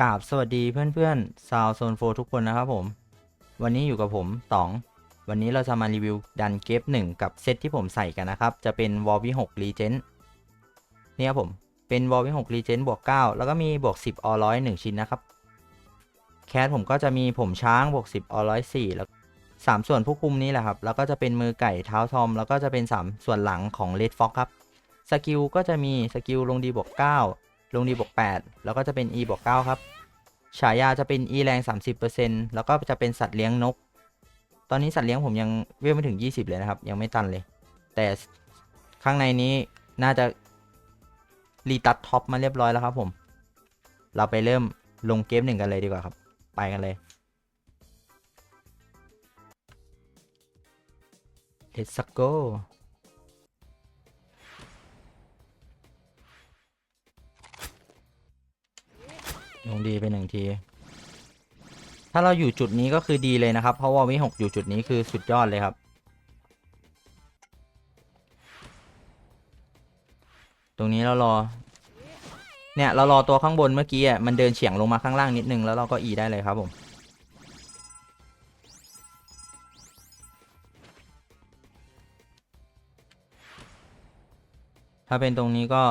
กราบสวัสดีเพื่อนๆซาวโซนโฟทุกคนนะครับผม วันนี้อยู่กับผมต๋อง วันนี้เราจะมารีวิวดันเกฟหนึ่งกับเซตที่ผมใส่กันนะครับ จะเป็นวอลวิ6รีเจนนี่ครับผม เป็นวอลวิ6รีเจนบวก9แล้วก็มีบวก10ออร้อย1ชิ้นนะครับ แคสผมก็จะมีผมช้างบวก10ออร้อย4แล้ว3ส่วนผู้คุมนี้แหละครับ แล้วก็จะเป็นมือไก่เท้าทอม แล้วก็จะเป็น3ส่วนหลังของเลดฟ็อกครับ สกิลก็จะมีสกิลลงดีบวก9 ลงดีบวก8แล้วก็จะเป็น E บวก9ครับ ฉายาจะเป็น E แรง 30%แล้วก็จะเป็นสัตว์เลี้ยงนก ตอนนี้สัตว์เลี้ยงผมยังเวลไม่ถึง 20 เลยนะครับ ยังไม่ตันเลย แต่ข้างในนี้น่าจะรีตัดท็อปมาเรียบร้อยแล้วครับผม เราไปเริ่มลงเกมหนึ่งกันเลยดีกว่าครับ ไปกันเลย Let's go ลงดีไปหนึ่งที ถ้าเราอยู่จุดนี้ก็คือดีเลยนะครับ เพราะว่าวิหกอยู่จุดนี้คือสุดยอดเลยครับ ตรงนี้เรารอ เนี่ยเรารอตัวข้างบนเมื่อกี้อะมันเดินเฉียงลงมาข้างล่างนิดนึงแล้วเราก็อีได้เลยครับผมถ้าเป็นตรงนี้ก็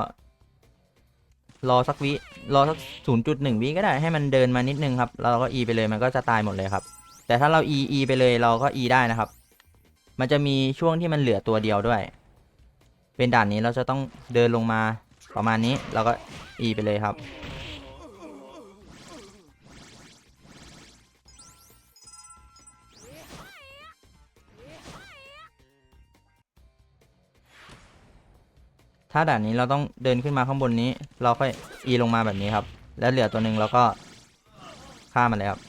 รอสักวิรอสัก0.1วิก็ได้ให้มันเดินมานิดนึงครับแล้วเราก็ E ไปเลยมันก็จะตายหมดเลยครับ แต่ถ้าเรา E E ไปเลยเราก็ E ได้นะครับ มันจะมีช่วงที่มันเหลือตัวเดียวด้วย เป็นด่านนี้เราจะต้องเดินลงมาประมาณนี้เราก็ E ไปเลยครับ ถ้าด่านนี้เราต้องเดินขึ้นมาข้างบนนี้ เราค่อย E ลงมาแบบนี้ครับ แล้วเหลือตัวหนึ่งเราก็ฆ่ามันเลยครับ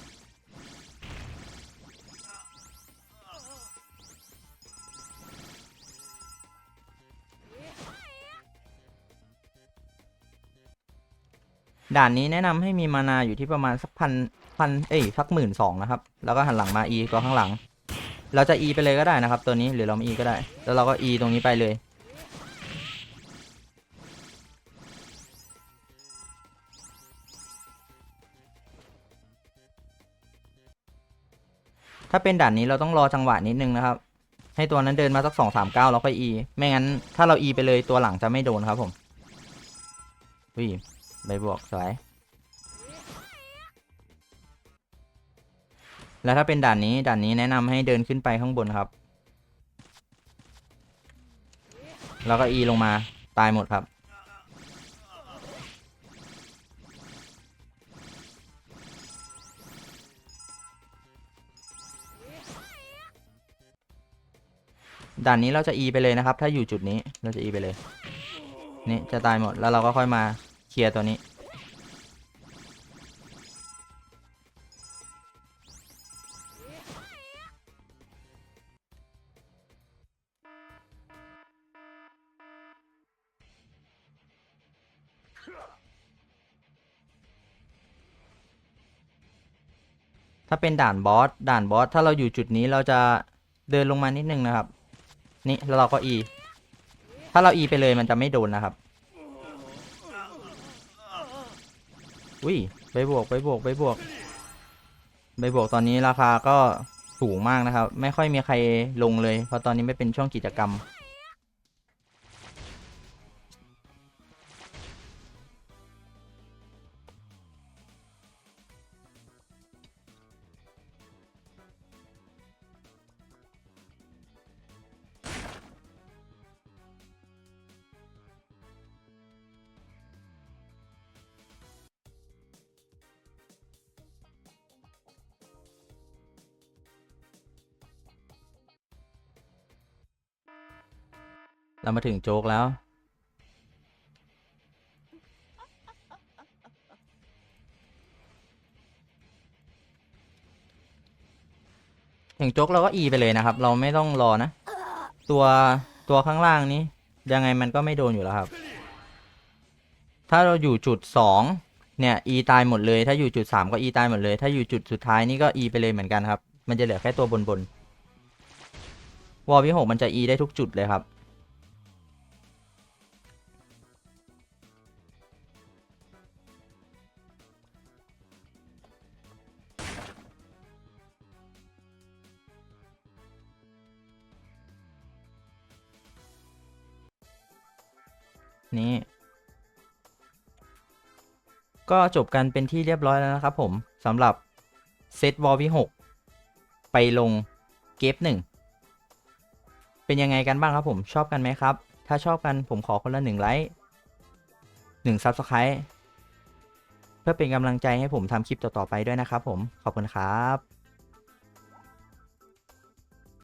ด่านนี้แนะนำให้มีมานาอยู่ที่ประมาณสักพันพันเอ้ยสักหมื่นสองนะครับ แล้วก็หันหลังมา E ก็ข้างหลัง เราจะ E ไปเลยก็ได้นะครับ ตัวนี้หรือเราไม่ E ก็ได้ แล้วเราก็ E ตรงนี้ไปเลย ถ้าเป็นด่านนี้เราต้องรอจังหวะนิดนึงนะครับ ให้ตัวนั้นเดินมาสักสองสามเก้าเราค่อย E ไม่งั้นถ้าเรา E ไปเลยตัวหลังจะไม่โดนครับผมวิ่งใบบวกสวยแล้วถ้าเป็นด่านนี้ด่านนี้แนะนำให้เดินขึ้นไปข้างบนครับ แล้วก็ E ลงมาตายหมดครับ ด่านนี้เราจะ E ไปเลยนะครับ ถ้าอยู่จุดนี้เราจะ E ไปเลย นี่จะตายหมดแล้วเราก็ค่อยมาเคลียร์ตัวนี้ ถ้าเป็นด่านบอส ด่านบอส ถ้าเราอยู่จุดนี้เราจะเดินลงมานิดนึงนะครับ นี่แล้วเราก็ E ถ้าเรา E ไปเลยมันจะไม่โดนนะครับ อุ้ยไปบวกไปบวกไปบวกไปบวกตอนนี้ราคาก็สูงมากนะครับ ไม่ค่อยมีใครลงเลย เพราะตอนนี้ไม่เป็นช่วงกิจกรรม เรามาถึงโจ๊กแล้ว ถึงโจ๊กเราก็อีไปเลยนะครับ เราไม่ต้องรอนะ ตัวตัวข้างล่างนี้ ยังไงมันก็ไม่โดนอยู่แล้วครับ ถ้าเราอยู่จุดสองเนี่ยอีตายหมดเลย ถ้าอยู่จุดสามก็อีตายหมดเลย ถ้าอยู่จุดสุดท้ายนี่ก็อีไปเลยเหมือนกันครับ มันจะเหลือแค่ตัวบนบนวอลวิหกมันจะอีได้ทุกจุดเลยครับ นี้ ก็จบกันเป็นที่เรียบร้อยแล้วนะครับผมสำหรับเซตวอลวิ6ไปลงเกฟหนึ่งเป็นยังไงกันบ้างครับผมชอบกันไหมครับ ถ้าชอบกันผมขอคนละหนึ่งไลค์หนึ่งซับสไครต์เพื่อเป็นกำลังใจให้ผมทำคลิปต่อ ๆ ไปด้วยนะครับผมขอบคุณครับ